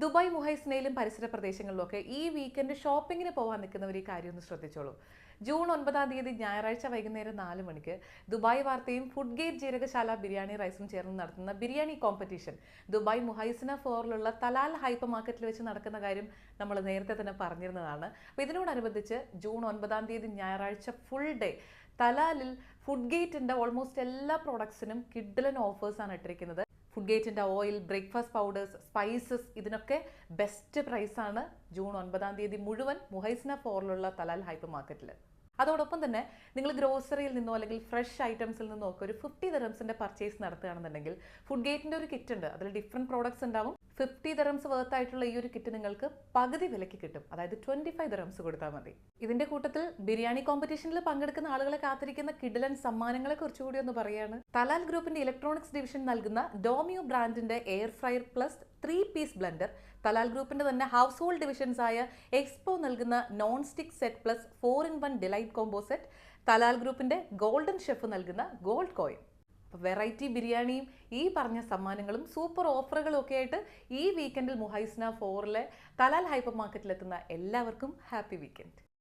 Dubai മുഹൈസ്നയിലും പരിസര പ്രദേശങ്ങളിലും ഒക്കെ ഈ വീക്കെൻഡ് ഷോപ്പിങ്ങിന് പോകാൻ നിൽക്കുന്നവർ ഈ കാര്യം ഒന്ന് ശ്രദ്ധിച്ചോളൂ. ജൂൺ ഒൻപതാം തീയതി ഞായറാഴ്ച വൈകുന്നേരം നാല് മണിക്ക് ദുബായ് വാർത്തയും ഫുഡ് ഗേറ്റ് ജീരകശാല ബിരിയാണി റൈസും ചേർന്ന് നടത്തുന്ന ബിരിയാണി കോമ്പറ്റീഷൻ ദുബായ് മുഹൈസിന ഫോറിലുള്ള തലാൽ ഹൈപ്പർ മാർക്കറ്റിൽ വെച്ച് നടക്കുന്ന കാര്യം നമ്മൾ നേരത്തെ തന്നെ പറഞ്ഞിരുന്നതാണ്. അപ്പോൾ ഇതിനോടനുബന്ധിച്ച് ജൂൺ ഒൻപതാം തീയതി ഞായറാഴ്ച ഫുൾ ഡേ തലാലിൽ ഫുഡ് ഗേറ്റിന്റെ ഓൾമോസ്റ്റ് എല്ലാ പ്രോഡക്ട്സിനും കിഡ്ഡലൻ ഓഫേഴ്സാണ് ഇട്ടിരിക്കുന്നത്. ഫുഡ് ഗേറ്റിന്റെ ഓയിൽ ബ്രേക്ക്ഫാസ്റ്റ് പൗഡേഴ്സ് സ്പൈസസ് ഇതിനൊക്കെ ബെസ്റ്റ് പ്രൈസാണ് ജൂൺ ഒൻപതാം തീയതി മുഴുവൻ മുഹൈസ്ന ഫോറിലുള്ള തലാൽ ഹൈപ്പർ മാർക്കറ്റിൽ അതോടൊപ്പം തന്നെ നിങ്ങൾ ഗ്രോസറിയിൽ നിന്നോ അല്ലെങ്കിൽ ഫ്രഷ് ഐറ്റംസിൽ നിന്നോ ഒക്കെ ഒരു ഫിഫ്റ്റി ദറംസിന്റെ പർച്ചേസ് നടത്തുകയാണെന്നുണ്ടെങ്കിൽ ഫുഡ് ഗേറ്റിന്റെ ഒരു കിറ്റ് ഉണ്ട്. അതിൽ ഡിഫറെന്റ് പ്രോഡക്ട്സ് ഉണ്ടാവും. ഫിഫ്റ്റി ദറംസ് വർത്ത് ആയിട്ടുള്ള ഈ ഒരു കിറ്റ് നിങ്ങൾക്ക് പകുതി വിലയ്ക്ക് കിട്ടും. അതായത് ട്വന്റി ഫൈവ് ദറംസ് കൊടുത്താൽ മതി. ഇതിന്റെ കൂട്ടത്തിൽ ബിരിയാണി കോമ്പറ്റീഷനിൽ പങ്കെടുക്കുന്ന ആളുകളെ കാത്തിരിക്കുന്ന കിഡിലൻ സമ്മാനങ്ങളെ കുറിച്ചുകൂടി ഒന്ന് പറയാണ്. തലാൽ ഗ്രൂപ്പിന്റെ ഇലക്ട്രോണിക്സ് ഡിവിഷൻ നൽകുന്ന ഡോമിയോ ബ്രാൻഡിന്റെ air fryer plus three piece blender Talal ഗ്രൂപ്പിന്റെ തന്നെ ഹൗസ് ഹോൾഡ് ഡിവിഷൻസ് ആയ എക്സ്പോ നൽകുന്ന non stick set plus four in one delight combo set Talal ഗ്രൂപ്പിന്റെ ഗോൾഡൻ ഷെഫ് നൽകുന്ന ഗോൾഡ് കോയിൻ വെറൈറ്റി ബിരിയാണിയും ഈ പറഞ്ഞ സമ്മാനങ്ങളും സൂപ്പർ ഓഫറുകളും ഒക്കെ ആയിട്ട് ഈ വീക്കെൻഡിൽ മുഹൈസ്ന ഫോറിലെ തലാൽ ഹൈപ്പർ മാർക്കറ്റിലെത്തുന്ന എല്ലാവർക്കും ഹാപ്പി വീക്കെൻഡ്